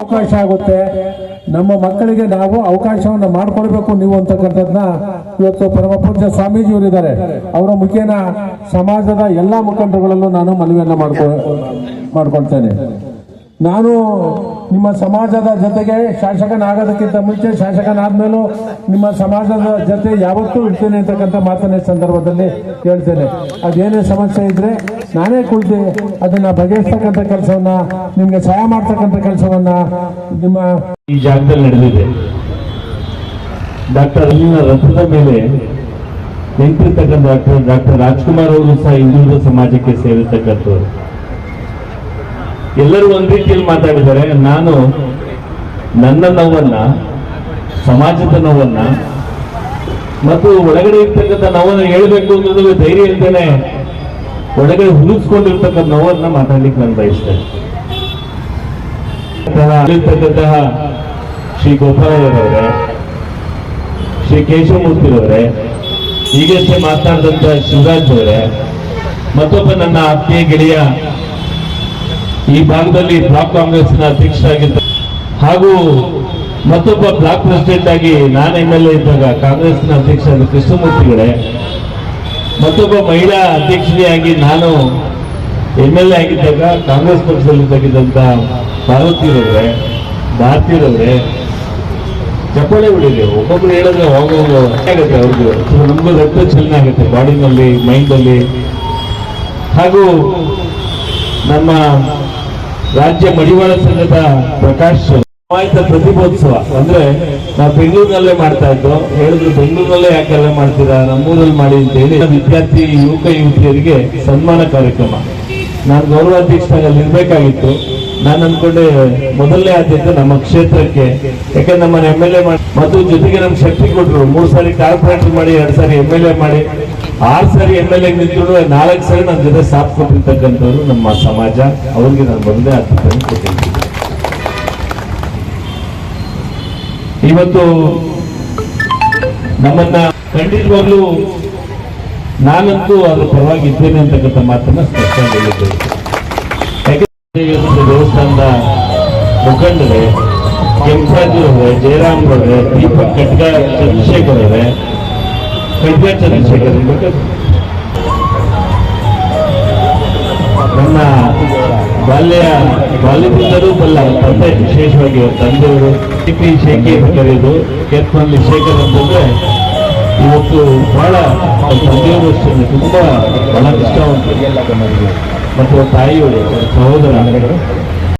ಅವಕಾಶ ಆಗುತ್ತೆ. ನಮ್ಮ ಮಕ್ಕಳಿಗೆ ನಾವು ಅವಕಾಶವನ್ನು ಮಾಡಿಕೊಡ್ಬೇಕು ನೀವು ಅಂತಕ್ಕಂಥದ್ದನ್ನ ಇವತ್ತು ಪರಮಪೂಜ್ಯ ಸ್ವಾಮೀಜಿಯವರಿದ್ದಾರೆ. ಅವರ ಮುಖೇನ ಸಮಾಜದ ಎಲ್ಲ ಮುಖಂಡರುಗಳಲ್ಲೂ ನಾನು ಮನವಿಯನ್ನು ಮಾಡ್ಕೊ ಮಾಡ್ಕೊಳ್ತೇನೆ. ನಾನು ನಿಮ್ಮ ಸಮಾಜದ ಜೊತೆಗೆ ಶಾಸಕನಾಗೋದಕ್ಕಿಂತ ಮುಂಚೆ ಶಾಸಕನಾದ್ಮೇಲೂ ನಿಮ್ಮ ಸಮಾಜದ ಜೊತೆ ಯಾವತ್ತೂ ಇರ್ತೇನೆ ಅಂತಕ್ಕಂಥ ಮಾತನ್ನ ಸಂದರ್ಭದಲ್ಲಿ ಹೇಳ್ತೇನೆ. ಅದೇನೇ ಸಮಸ್ಯೆ ಇದ್ರೆ ನಾನೇ ಕುಳಿತು ಅದನ್ನ ಬಗೆಹರಿಸ್ತಕ್ಕಂಥ ಕೆಲಸವನ್ನ, ನಿಮ್ಗೆ ಸಹಾಯ ಮಾಡ್ತಕ್ಕಂಥ ಕೆಲಸವನ್ನ ನಿಮ್ಮ ಈ ಜಾಗದಲ್ಲಿ ನಡೆದಿದೆ. ಡಾಕ್ಟರ್ ಅಲ್ಲಿನ ರಥದ ಮೇಲೆ ನಿಂತಿರ್ತಕ್ಕಂಥ ಡಾಕ್ಟರ್ ಡಾಕ್ಟರ್ ರಾಜ್ಕುಮಾರ್ ಅವರು ಸಹ ಹಿಂದುಳಿದ ಸಮಾಜಕ್ಕೆ ಸೇರಿರ್ತಕ್ಕಂಥವ್ರು. ಎಲ್ಲರೂ ಒಂದ್ ರೀತಿಯಲ್ಲಿ ಮಾತಾಡಿದ್ದಾರೆ. ನಾನು ನನ್ನ ನೋವನ್ನ, ಸಮಾಜದ ನೋವನ್ನ ಮತ್ತು ಒಳಗಡೆ ಇರ್ತಕ್ಕಂಥ ನೋವನ್ನ ಹೇಳ್ಬೇಕು ಅನ್ನೋದು ಧೈರ್ಯ ಇರ್ತೇನೆ ಒಳಗಡೆ ಹುಡುಸ್ಕೊಂಡಿರ್ತಕ್ಕಂಥ ನೋವನ್ನ ಮಾತಾಡ್ಲಿಕ್ಕೆ ನಾನು ಬಯಸ್ತೇನೆ ಶ್ರೀ ಗೋಪಾಲಯ್ಯರವರೇ, ಶ್ರೀ ಕೇಶವಮೂರ್ತಿರವರೇ ಈಗಷ್ಟೇ ಮಾತನಾಡಿದಂತ ಶಿವರಾಜ್ ಅವರೇ, ಮತ್ತೊಬ್ಬ ನನ್ನ ಆತ್ಮೀಯ ಗೆಳೆಯ ಈ ಭಾಗದಲ್ಲಿ ಬ್ಲಾಕ್ ಕಾಂಗ್ರೆಸ್ನ ಅಧ್ಯಕ್ಷರಾಗಿದ್ದ ಹಾಗೂ ಮತ್ತೊಬ್ಬ ಬ್ಲಾಕ್ ಪ್ರೆಸಿಡೆಂಟ್ ಆಗಿ ನಾನು ಎಂ ಎಲ್ ಎ ಇದ್ದಾಗ ಕಾಂಗ್ರೆಸ್ನ ಅಧ್ಯಕ್ಷರಾದ ಕೃಷ್ಣಮೂರ್ತಿಗಳೇ ಮತ್ತೊಬ್ಬ ಮಹಿಳಾ ಅಧ್ಯಕ್ಷರಿಯಾಗಿ ನಾನು ಎಂ ಎಲ್ ಎ ಆಗಿದ್ದಾಗ ಕಾಂಗ್ರೆಸ್ ಪಕ್ಷದಲ್ಲಿ ತಗಿದಂತ ಪಾರ್ವತಿರವ್ರೆ ಭಾರತೀರವ್ರೆ ಚಪ್ಪಾಳೆ ಹೊಡಿರಿ ಒಬ್ಬೊಬ್ರು ಹೇಳಿದ್ರೆ ಹೋಗೋದು ಆಗುತ್ತೆ ಅವ್ರಿಗೆ. ನಮಗೂ ರಕ್ತ ಚಲನೆ ಆಗುತ್ತೆ ಬಾಡಿನಲ್ಲಿ, ಮೈಂಡಲ್ಲಿ. ಹಾಗೂ ನಮ್ಮ ರಾಜ್ಯ ಮಡಿವಾಳ ಸಂಘದ ಪ್ರಕಾಶ್ ಆಯ್ತ ಪ್ರತಿಭೋತ್ಸವ. ಅಂದ್ರೆ ನಾವು ಬೆಂಗಳೂರಿನಲ್ಲೇ ಮಾಡ್ತಾ ಇದ್ದು, ಹೇಳಿದ್ರು ಬೆಂಗಳೂರಿನಲ್ಲೇ ಯಾಕೆಲ್ಲ ಮಾಡ್ತೀರಾ, ನಮ್ಮೂರಲ್ಲಿ ಮಾಡಿ ಅಂತ ಹೇಳಿ ವಿದ್ಯಾರ್ಥಿ, ಯುವಕ, ಯುವತಿಯರಿಗೆ ಸನ್ಮಾನ ಕಾರ್ಯಕ್ರಮ. ನಾನು ಗೌರವಾಧ್ಯಕ್ಷನಾಗಿ ಅಲ್ಲಿ ಇರ್ಬೇಕಾಗಿತ್ತು ನಾನು ಅನ್ಕೊಂಡೆ ಮೊದಲನೇ ಆದ್ಯತೆ ನಮ್ಮ ಕ್ಷೇತ್ರಕ್ಕೆ. ಯಾಕಂದ್ರೆ ನಮ್ಮ ಎಂ ಎಲ್ ಎ ಮತ್ತು ಜೊತೆಗೆ ನಮ್ಗೆ ಶಕ್ತಿ ಕೊಟ್ಟರು ಮೂರು ಸಾರಿ ಕಾರ್ಪೊರೇಟರ್ ಮಾಡಿ, ಎರಡು ಸಾರಿ ಎಂ ಎಲ್ ಎ ಮಾಡಿ, ಆರು ಸಾರಿ ಎಂ ಎಲ್ ಎ ನಿಂತರು, ನಾಲ್ಕು ಸಾರಿ ನನ್ನ ಜೊತೆ ಸಾಥ್ ಕೊಟ್ಟಿರ್ತಕ್ಕಂಥವ್ರು ನಮ್ಮ ಸಮಾಜ. ಅವ್ರಿಗೆ ನಾನು ಮೊದಲನೇ ಆದ್ಯತೆಯನ್ನು ಕೊಟ್ಟಿದ್ದೀನಿ ಇವತ್ತು ನಮ್ಮನ್ನ ಖಂಡಿತವಾಗ್ಲೂ ನಾನಂತೂ ಅದ್ರ ಪರವಾಗಿ ಇದ್ದೇನೆ ಅಂತಕ್ಕಂಥ ಮಾತನ್ನ ಸ್ಪಷ್ಟ ಹೇಳಿದ್ದೇನೆ. ದೇವಸ್ಥಾನದ ಮುಖಂಡರೆ, ಕೆಂಪರಾಜು ಅವರೇ, ಜಯರಾಮ್ ಅವರೇ, ದೀಪಕ್ ಕಟ್ಗ ಚಂದ್ರಶೇಖರ್ ಅವರೇ ಖಡ್ಗ ಚಂದ್ರಶೇಖರ್. ನನ್ನ ಬಾಲ್ಯ ಬಾಲ್ಯದಿಂದಲೂ ಬಲ್ಲ ತಂದೆ ವಿಶೇಷವಾಗಿ ಅವ್ರ ತಂದೆಯವರು ಟಿ ಪಿ ಶೇಖಿ ಅಂತ ಕರೆಯೋದು ಕೆತ್ಮಲ್ಲಿ ಶೇಖರ್ ಅಂತಂದ್ರೆ ಇವತ್ತು ಬಹಳ ತಂದೆಯವರು ತುಂಬ ಬಹಳ ನಿಷ್ಠಾವಂತರು ಮತ್ತು ಅವ್ರ ಸಹೋದರ